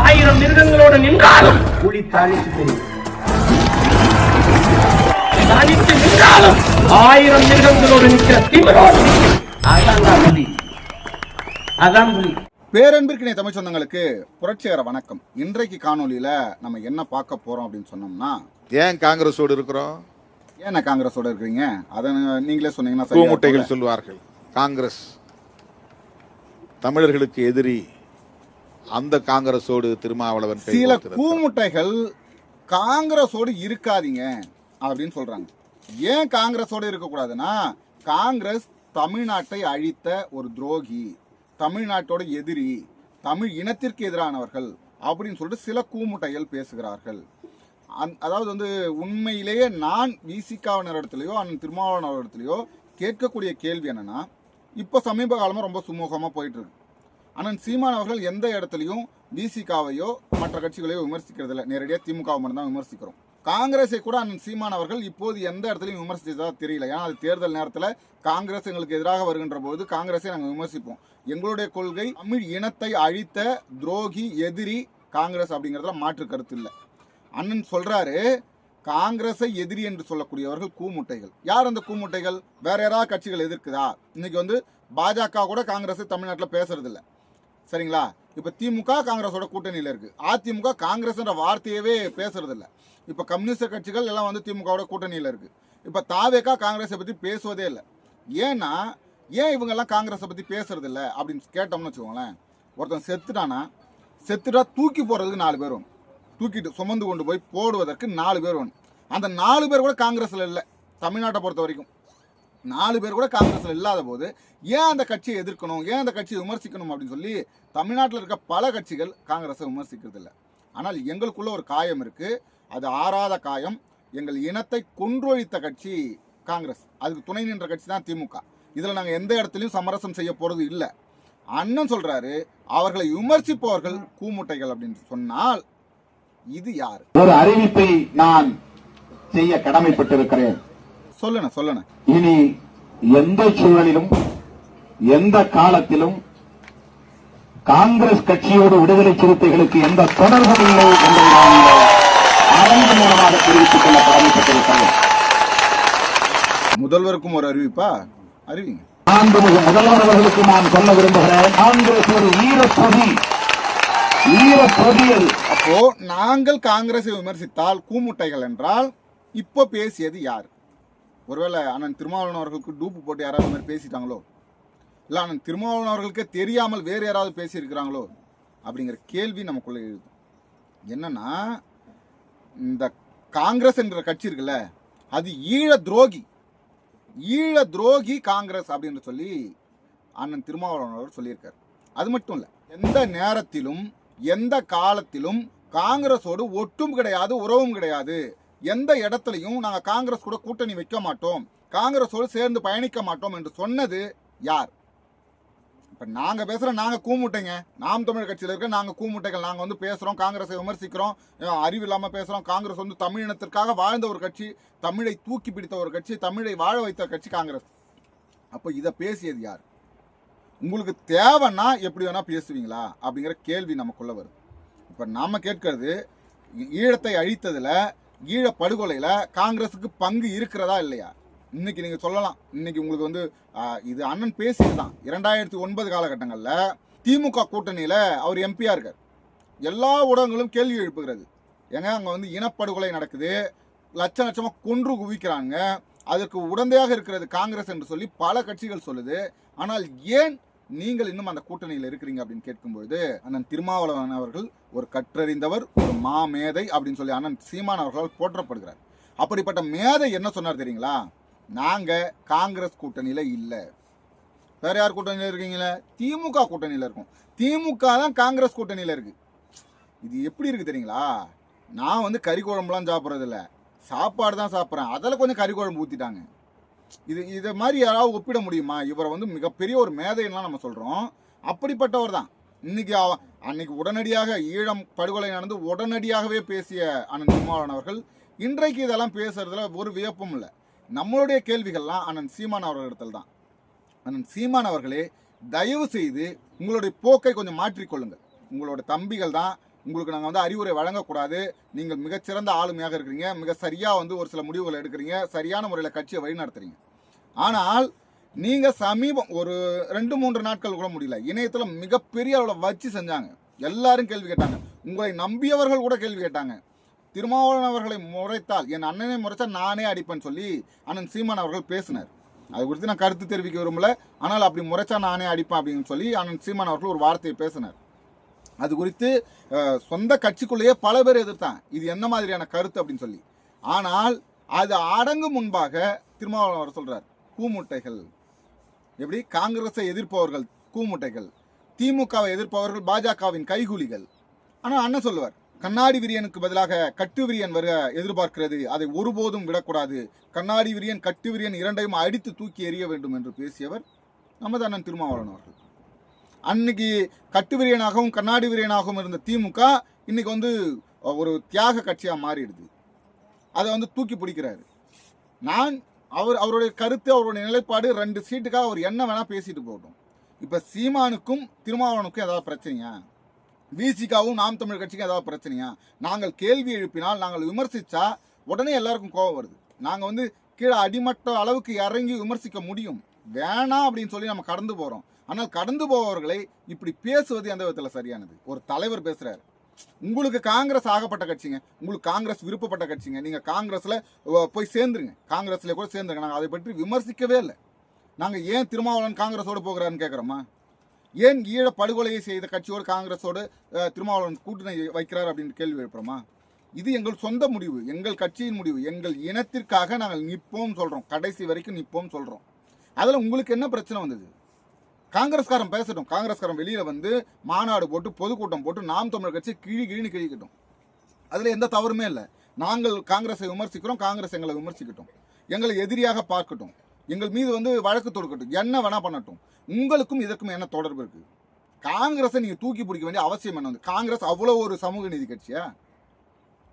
ஆயிரம் மிருகங்களோடு நின்றாலும் புலி தாளித்து தெரியும் தனித்து நின்றாலும் ஆயிரம் மிருகங்களோடு நிற்கிற திமிரோடு நிற்கும். அதான் புலி. அதான் புலி. பேரன்பிற்கினை தமிழ் சொந்தங்களுக்கு புரட்சிகர வணக்கம். இன்றைக்கு காணொளியில நம்ம என்ன பார்க்க போறோம் அப்படின்னு சொன்னோம்னா ஏன் காங்கிரஸோடு இருக்கிறோம்? ஏன் காங்கிரஸோட இருக்கிறீங்க? அதை நீங்களே சொன்னீங்கன்னா இருக்கும்ல? சொல்வார்கள் காங்கிரஸ் தமிழர்களுக்கு எதிரி அந்த காங்கிரஸோடு திருமாவளவன் சில. கூமுட்டைகள் காங்கிரஸோடு இருக்காதீங்க அப்படின்னு சொல்றாங்க. ஏன் காங்கிரஸோடு இருக்கக்கூடாதுன்னா காங்கிரஸ் தமிழ்நாட்டை அழித்த ஒரு துரோகி தமிழ்நாட்டோட எதிரி தமிழ் இனத்திற்கு எதிரானவர்கள் அப்படின்னு சொல்லிட்டு சில கூமுட்டைகள் பேசுகிறார்கள். அந்- அதாவது வந்து உண்மையிலேயே நான் விசிகாவினர் இடத்துலையோ அண்ணன் திருமாவளவனர் இடத்துலையோ கேட்கக்கூடிய கேள்வி என்னன்னா இப்போ சமீப காலமாக ரொம்ப சுமூகமாக போயிட்டு இருக்கு. அண்ணன் சீமான் அவர்கள் எந்த இடத்துலையும் விசிகாவையோ மற்ற கட்சிகளையோ விமர்சிக்கிறது இல்லை நேரடியாக திமுகவை மட்டும்தான் விமர்சிக்கிறோம். காங்கிரஸை கூட அண்ணன் சீமான் அவர்கள் இப்போது எந்த இடத்துலையும் விமர்சித்ததாக தெரியல. ஏன்னா அது தேர்தல் நேரத்தில் காங்கிரஸ் எங்களுக்கு எதிராக வருகின்ற போது காங்கிரஸை நாங்கள் விமர்சிப்போம். எங்களுடைய கொள்கை தமிழ் இனத்தை அழித்த துரோகி எதிரி காங்கிரஸ் அப்படிங்கிறதுல மாற்று கருத்து இல்லை. அண்ணன் சொல்கிறாரு காங்கிரஸை எதிரி என்று சொல்லக்கூடியவர்கள் கூமுட்டைகள். யார் அந்த கூமுட்டைகள்? வேற யாராவது கட்சிகள் எதிர்க்குதா? இன்னைக்கு வந்து பாஜக கூட காங்கிரஸ் தமிழ்நாட்டில் பேசுறதில்லை. சரிங்களா? இப்ப திமுக காங்கிரஸோட கூட்டணியில இருக்கு. அதிமுக காங்கிரஸ்ன்ற வார்த்தையவே பேசுறது இல்ல இப்ப கம்யூனிஸ்ட் கட்சிகள் எல்லாம் வந்து திமுகவோட கூட்டணியில இருக்கு. இப்ப தாவேக்கா காங்கிரஸை பத்தி பேசுவதே இல்லை. ஏன்னா ஏன் இவங்க எல்லாம் காங்கிரஸை பத்தி பேசுறதில்ல அப்படின்னு கேட்டோம்னு வச்சுக்கோங்களேன். ஒருத்தன் செத்துட்டானா? செத்துட்டா தூக்கி போறதுக்கு நாலு பேர் வேணும். தூக்கிட்டு சுமந்து கொண்டு போய் போடுவதற்கு நாலு பேர் வேணும். அந்த நாலு பேர் கூட காங்கிரஸ்ல இல்லை. தமிழ்நாட்டை பொறுத்த வரைக்கும். நாலு பேர் கூட காங்கிரஸில் இல்லாத போது ஏன் அந்த கட்சியை எதிர்க்கணும்? ஏன் அந்த கட்சியை விமர்சிக்கணும் அப்படின்னு சொல்லி தமிழ்நாட்டில் இருக்க பல கட்சிகள் காங்கிரஸை விமர்சிக்கிறது இல்லை. ஆனால் எங்களுக்குள்ள ஒரு காயம் இருக்குது அது ஆறாத காயம். எங்கள் இனத்தை கொன்றொழித்த கட்சி காங்கிரஸ். அதுக்கு துணை நின்ற கட்சி தான் திமுக. இதில் நாங்கள் எந்த இடத்துலையும் சமரசம் செய்ய போகிறது இல்லை. அண்ணன் சொல்கிறாரு அவர்களை விமர்சிப்பவர்கள் கூமுட்டைகள் அப்படின்னு சொன்னால் இது யார்? ஒரு அறிவிப்பை நான் செய்ய கடமைப்பட்டிருக்கிறேன். சொல்லுன சொல்லுன இனி எந்த சூழலிலும் எந்த காலத்திலும் காங்கிரஸ் கட்சியோடு விடுதலை சிறுத்தைகளுக்கு எந்த தொடர்பும் இல்லை என்பதை அரங்கு மூலமாக தெரிவித்துக் கொள்ள கடமைப்பட்டிருக்கிறேன். முதல்வருக்கும் ஒரு அறிவிப்பா? அறிவிங்க. மாண்புமிகு முதல்வர் அவர்களுக்கு நான் சொல்ல விரும்புகிறேன் காங்கிரஸ் ஒரு ஈரப்பொதி. ஈரப்பொதியல் அப்போ நாங்கள் காங்கிரஸை விமர்சித்தால் கூமுட்டைகள் என்றால் இப்போ பேசியது யார்? ஒருவேளை அண்ணன் திருமாவளவன் அவர்களுக்கு டூப்பு போட்டு யாராவது மாதிரி பேசிட்டாங்களோ? இல்லை அண்ணன் திருமாவளவன் அவர்களுக்கே தெரியாமல் வேறு யாராவது பேசியிருக்கிறாங்களோ? அப்படிங்கிற கேள்வி நமக்குள்ளே எழுது. என்னன்னா இந்த காங்கிரஸ் என்ற கட்சி இருக்குல்ல அது ஈழ துரோகி ஈழ துரோகி காங்கிரஸ் அப்படின்னு சொல்லி அண்ணன் திருமாவளவன் அவர் சொல்லியிருக்காரு. அது மட்டும் இல்லை எந்த நேரத்திலும் எந்த காலத்திலும் காங்கிரஸோடு ஒட்டும் கிடையாது உறவும் கிடையாது. எந்த இடத்துலையும் நாங்கள் காங்கிரஸ் கூட கூட்டணி வைக்க மாட்டோம். காங்கிரஸோடு சேர்ந்து பயணிக்க மாட்டோம் என்று சொன்னது யார்? இப்போ நாங்கள் பேசுகிறோம் நாங்கள் கூமுட்டைங்க. நாம் தமிழர் கட்சியில் இருக்க நாங்கள் கூமுட்டைகள். நாங்கள் வந்து பேசுகிறோம் காங்கிரஸை விமர்சிக்கிறோம் அறிவு இல்லாமல் பேசுகிறோம் காங்கிரஸ் வந்து தமிழினத்திற்காக வாழ்ந்த ஒரு கட்சி தமிழை தூக்கி பிடித்த ஒரு கட்சி தமிழை வாழ வைத்த கட்சி காங்கிரஸ். அப்போ இதை பேசியது யார்? உங்களுக்கு தேவைன்னா எப்படி வேணால் பேசுவீங்களா? அப்படிங்கிற கேள்வி நமக்குள்ளே வருது. இப்போ நாம் கேட்கறது ஈழத்தை அழித்ததில் ஈழ படுகொலையில காங்கிரஸுக்கு பங்கு இருக்கிறதா இல்லையா? இன்னைக்கு நீங்க சொல்லலாம். இன்னைக்கு உங்களுக்கு வந்து இது அண்ணன் பேசியதுதான். இரண்டாயிரத்தி ஒன்பது காலகட்டங்களில் திமுக கூட்டணியில அவர் எம்பியா இருக்கார். எல்லா ஊடகங்களும் கேள்வி எழுப்புகிறது. ஏங்க அங்க வந்து இனப்படுகொலை நடக்குது. லட்ச லட்சமா கொன்று குவிக்கிறாங்க. அதற்கு உடந்தையாக இருக்கிறது காங்கிரஸ் என்று சொல்லி பல கட்சிகள் சொல்லுது. ஆனால் ஏன் நீங்கள் இன்னும் அந்த கூட்டணியில் இருக்கிறீங்க அப்படின்னு கேட்கும்பொழுது அண்ணன் திருமாவளவன் அவர்கள் ஒரு கற்றறிந்தவர் ஒரு மாமேதை அப்படின்னு சொல்லி அண்ணன் சீமான் அவர்களால் போற்றப்படுகிறார். அப்படிப்பட்ட மேதை என்ன சொன்னார் தெரியுங்களா? நாங்கள் காங்கிரஸ் கூட்டணியில் இல்லை. வேற யார் கூட்டணியில் இருக்கீங்களே? திமுக கூட்டணியில் இருக்கும். திமுக தான் காங்கிரஸ் கூட்டணியில் இருக்குது இது எப்படி இருக்குது தெரியுங்களா? நான் வந்து கறி குழம்புலாம் சாப்பிட்றதில்ல. சாப்பாடு தான் சாப்பிட்றேன். அதில் கொஞ்சம் கறி குழம்பு ஊற்றிட்டாங்க இது இதை மாதிரி யாராவது ஒப்பிட முடியுமா? இவரை வந்து மிகப்பெரிய ஒரு மேதைன்னுலாம் நம்ம சொல்கிறோம் அப்படிப்பட்டவர் தான். இன்னைக்கு அவ- அன்னைக்கு உடனடியாக ஈழம் படுகொலை நடந்து உடனடியாகவே பேசிய அண்ணன் சீமான் அவர்கள் இன்றைக்கு இதெல்லாம் பேசுறதுல ஒரு வியப்பும் இல்லை. நம்மளுடைய கேள்விகள்லாம் அண்ணன் சீமான் அவர்களிடத்தில் தான். அண்ணன் சீமான் அவர்களே தயவு செய்து உங்களுடைய போக்கை கொஞ்சம் மாற்றிக்கொள்ளுங்கள். உங்களோட தம்பிகள் தான் உங்களுக்கு நாங்கள் வந்து அறிவுரை வழங்கக்கூடாது. நீங்கள் மிகச்சிறந்த ஆளுமையாக இருக்கிறீங்க. மிக சரியாக வந்து ஒரு சில முடிவுகளை எடுக்கிறீங்க. சரியான முறையில் கட்சியை வழிநடத்துறீங்க. ஆனால் நீங்கள் சமீபம் ஒரு ரெண்டு மூன்று நாட்கள் கூட முடியல. இணையத்தில் மிகப்பெரிய அளவில் வச்சு செஞ்சாங்க. எல்லாரும் கேள்வி கேட்டாங்க. உங்களை நம்பியவர்கள் கூட கேள்வி கேட்டாங்க. திருமாவளவன் அவர்களை முறைத்தால் என் அண்ணனை முறைச்சா நானே அடிப்பேன்னு சொல்லி அண்ணன் சீமான் அவர்கள் பேசினார். அது குறித்து நான் கருத்து தெரிவிக்க விரும்பல. ஆனால் அப்படி முறைச்சா நானே அடிப்பேன் அப்படின்னு சொல்லி அண்ணன் சீமான் அவர்கள் ஒரு வார்த்தையை பேசினார். அது குறித்து சொந்த கட்சிக்குள்ளேயே பல பேர் எதிர்த்தான். இது என்ன மாதிரியான கருத்து அப்படின்னு சொல்லி. ஆனால் அது அடங்கும் முன்பாக திருமாவளவன் அவர் சொல்றார் கூமுட்டைகள். எப்படி? காங்கிரஸை எதிர்ப்பவர்கள் கூமுட்டைகள். திமுகவை எதிர்ப்பவர்கள் பாஜகவின் கைகூலிகள். ஆனால் அண்ணன் சொல்லுவார் கண்ணாடி விரியனுக்கு பதிலாக கட்டு விரியன் வருக எதிர்பார்க்கிறது. அதை ஒருபோதும் விடக்கூடாது. கண்ணாடி விரியன் கட்டு விரியன் இரண்டையும் அடித்து தூக்கி எறிய வேண்டும் என்று பேசியவர் நமது அண்ணன் திருமாவளவன் அவர்கள். அன்னைக்கு கட்டு விரியனாகவும் கண்ணாடி விரியனாகவும் இருந்த திமுக இன்னைக்கு வந்து ஒரு தியாக கட்சியாக மாறிடுது. அதை வந்து தூக்கி பிடிக்கிறாரு. நான் அவர் அவருடைய கருத்து அவருடைய நிலைப்பாடு ரெண்டு சீட்டுக்காக அவர் என்ன வேணால் பேசிட்டு போகட்டும். இப்போ சீமானுக்கும் திருமாவளவனுக்கும் ஏதாவது பிரச்சனையா? விசிகாவும் நாம் தமிழ் கட்சிக்கும் ஏதாவது பிரச்சனையா? நாங்கள் கேள்வி எழுப்பினால் நாங்கள் விமர்சித்தா உடனே எல்லாருக்கும் கோபம் வருது. நாங்கள் வந்து கீழே அடிமட்ட அளவுக்கு இறங்கி விமர்சிக்க முடியும். வேணாம் அப்படின்னு சொல்லி நம்ம கடந்து போகிறோம் ஆனால் கடந்து போபவர்களை இப்படி பேசுவது எந்த விதத்தில் சரியானது. ஒரு தலைவர் பேசுகிறார் உங்களுக்கு காங்கிரஸ் ஆகப்பட்ட கட்சிங்க உங்களுக்கு காங்கிரஸ் விருப்பப்பட்ட கட்சிங்க நீங்கள் காங்கிரஸில் போய் சேர்ந்துருங்க. காங்கிரஸில் கூட சேர்ந்துருங்க. நாங்கள் அதை பற்றி விமர்சிக்கவே இல்லை. நாங்கள் ஏன் திருமாவளவன் காங்கிரஸோடு போகிறான்னு கேட்குறோமா ஏன் ஈழ படுகொலையை செய்த கட்சியோடு காங்கிரஸோடு திருமாவளவன் கூட்டணி வைக்கிறார் அப்படின்னு கேள்வி எழுப்புறோமா? இது எங்கள் சொந்த முடிவு எங்கள் கட்சியின் முடிவு எங்கள் இனத்திற்காக நாங்கள் நிற்போம் சொல்கிறோம் கடைசி வரைக்கும் நிற்போம் சொல்கிறோம் அதில் உங்களுக்கு என்ன பிரச்சனை வந்தது? காங்கிரஸ்காரன் பேசட்டும். காங்கிரஸ்காரன் வெளியில் வந்து மாநாடு போட்டு பொதுக்கூட்டம் போட்டு நாம் தமிழ் கட்சி கிழி கிழின்னு கிழிக்கட்டும். அதில் எந்த தவறுமே இல்லை. நாங்கள் காங்கிரஸை விமர்சிக்கிறோம் காங்கிரஸ் எங்களை விமர்சிக்கட்டும். எங்களை எதிரியாக பார்க்கட்டும். எங்கள் மீது வந்து வழக்கு தொடுக்கட்டும். என்ன வேணால் பண்ணட்டும். உங்களுக்கும் இதற்கும் என்ன தொடர்பு இருக்குது காங்கிரஸை நீங்கள் தூக்கி பிடிக்க வேண்டிய அவசியம் என்ன வந்து? காங்கிரஸ் அவ்வளோ ஒரு சமூக நீதி கட்சியா?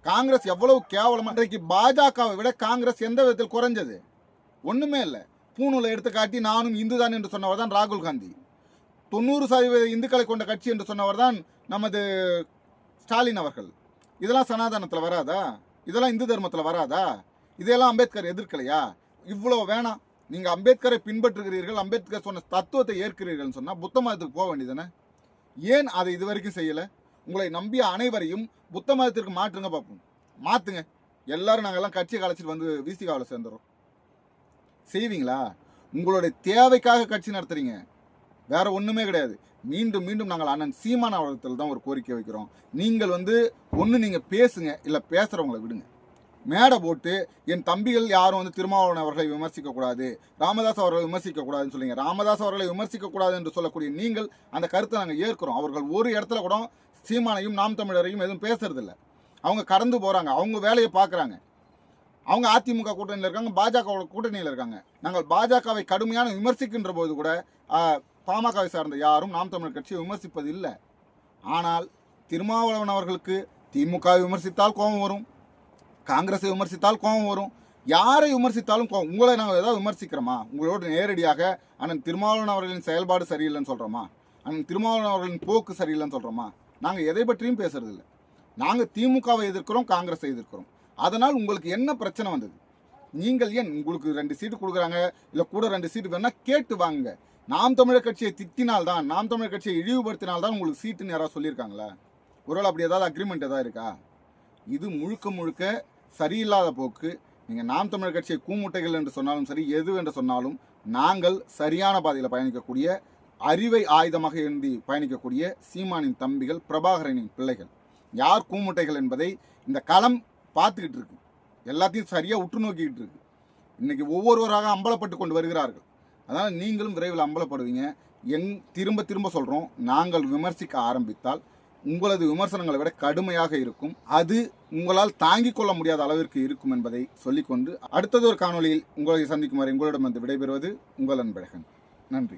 காங்கிரஸ் எவ்வளவு கேவலமா? இன்றைக்கு பாஜகவை விட காங்கிரஸ் எந்த விதத்தில் குறைஞ்சது? ஒன்றுமே இல்லை. பூணூலை எடுத்து காட்டி நானும் இந்து தான் என்று சொன்னவர் தான் ராகுல் காந்தி. தொண்ணூறு சதவீத இந்துக்களை கொண்ட கட்சி என்று சொன்னவர் தான் நமது ஸ்டாலின் அவர்கள். இதெல்லாம் சனாதனத்தில் வராதா? இதெல்லாம் இந்து தர்மத்தில் வராதா? இதெல்லாம் அம்பேத்கர் எதிர்க்கலையா? இவ்வளோ வேணாம். நீங்கள் அம்பேத்கரை பின்பற்றுகிறீர்கள் அம்பேத்கர் சொன்ன தத்துவத்தை ஏற்கிறீர்கள்னு சொன்னால் புத்த மதத்துக்கு போக வேண்டியதானே ஏன் அதை இது வரைக்கும் செய்யலை? உங்களை நம்பிய அனைவரையும் புத்த மதத்திற்கு மாற்றுங்க பார்ப்போம் மாற்றுங்க எல்லாரும் நாங்கெல்லாம் கட்சியை கலைச்சிட்டு வந்து விசிகாவில் சேர்ந்துறோம். செய்வீங்களா? உங்களுடைய தேவைக்காக கட்சி நடத்துறீங்க. வேற ஒண்ணுமே கிடையாது. மீண்டும் மீண்டும் நாங்கள் அண்ணன் சீமான அவர்கள் தான் ஒரு கோரிக்கை வைக்கிறோம். நீங்கள் வந்து ஒன்று நீங்கள் பேசுங்க இல்லை பேசுகிறவங்கள விடுங்க. மேடை போட்டு என் தம்பிகள் யாரும் வந்து திருமாவளவன் அவர்களை விமர்சிக்க கூடாது ராமதாஸ் அவர்களை விமர்சிக்கக்கூடாதுன்னு சொல்லுங்கள் சொல்லுங்க ராமதாஸ் அவர்களை விமர்சிக்கக்கூடாது என்று சொல்லக்கூடிய நீங்கள் அந்த கருத்தை நாங்கள் ஏற்கிறோம். அவர்கள் ஒரு இடத்துல கூட சீமானையும் நாம் தமிழரையும் எதுவும் பேசுறதில்ல. அவங்க கடந்து போகிறாங்க அவங்க வேலையை பார்க்குறாங்க. அவங்க அதிமுக கூட்டணியில் இருக்காங்க பாஜக கூட்டணியில் இருக்காங்க. நாங்கள் பாஜகவை கடுமையான விமர்சிக்கின்ற போது கூட பாமகவை சார்ந்த யாரும் நாம் தமிழர் கட்சியை விமர்சிப்பது இல்லை. ஆனால் திருமாவளவன் அவர்களுக்கு திமுக விமர்சித்தால் கோபம் வரும். காங்கிரஸை விமர்சித்தால் கோபம் வரும். யாரை விமர்சித்தாலும் கோபம் உங்களை நாங்கள் ஏதாவது விமர்சிக்கிறோமா? உங்களோட நேரடியாக அண்ணன் திருமாவளவன் அவர்களின் செயல்பாடு சரியில்லைன்னு சொல்கிறோமா அண்ணன் திருமாவளவன் அவர்களின் போக்கு சரியில்லைன்னு சொல்கிறோமா நாங்கள் எதை பற்றியும் பேசுறதில்ல. நாங்கள் திமுகவை எதிர்க்கிறோம் காங்கிரஸை எதிர்க்கிறோம். அதனால் உங்களுக்கு என்ன பிரச்சனை வந்தது? நீங்கள் ஏன் உங்களுக்கு ரெண்டு சீட்டு கொடுக்குறாங்க? இல்லை கூட ரெண்டு சீட்டு வேணால் கேட்டு வாங்க நாம் தமிழர் கட்சியை திட்டினால்தான் நாம் தமிழர் கட்சியை இழிவுபடுத்தினால்தான் உங்களுக்கு சீட்டுன்னு யாராவது சொல்லியிருக்காங்களா? ஒருவேளை அப்படி ஏதாவது அக்ரிமெண்ட் ஏதாவது இருக்கா? இது முழுக்க முழுக்க சரியில்லாத போக்கு. நீங்கள் நாம் தமிழர் கட்சியை கூமுட்டைகள் என்று சொன்னாலும் சரி எது என்று சொன்னாலும் நாங்கள் சரியான பாதையில் பயணிக்கக்கூடிய அறிவை ஆயுதமாக ஏந்தி பயணிக்கக்கூடிய சீமானின் தம்பிகள் பிரபாகரனின் பிள்ளைகள். யார் கூமுட்டைகள் என்பதை இந்த களம் பார்த்துக்கிட்டு இருக்கு. எல்லாத்தையும் சரியாக உற்று நோக்கிக்கிட்டு இருக்கு. இன்றைக்கி ஒவ்வொருவராக அம்பலப்பட்டு கொண்டு வருகிறார்கள். அதனால் நீங்களும் விரைவில் அம்பலப்படுவீங்க. எங் திரும்ப திரும்ப சொல்கிறோம் நாங்கள் விமர்சிக்க ஆரம்பித்தால் உங்களது விமர்சனங்களை விட கடுமையாக இருக்கும். அது உங்களால் தாங்கிக் கொள்ள முடியாத அளவிற்கு இருக்கும் என்பதை சொல்லிக்கொண்டு அடுத்தது ஒரு காணொளியில் உங்களை சந்திக்கும் வரை உங்களிடம் வந்து விடைபெறுவது உங்கள் அன்பழகன். நன்றி.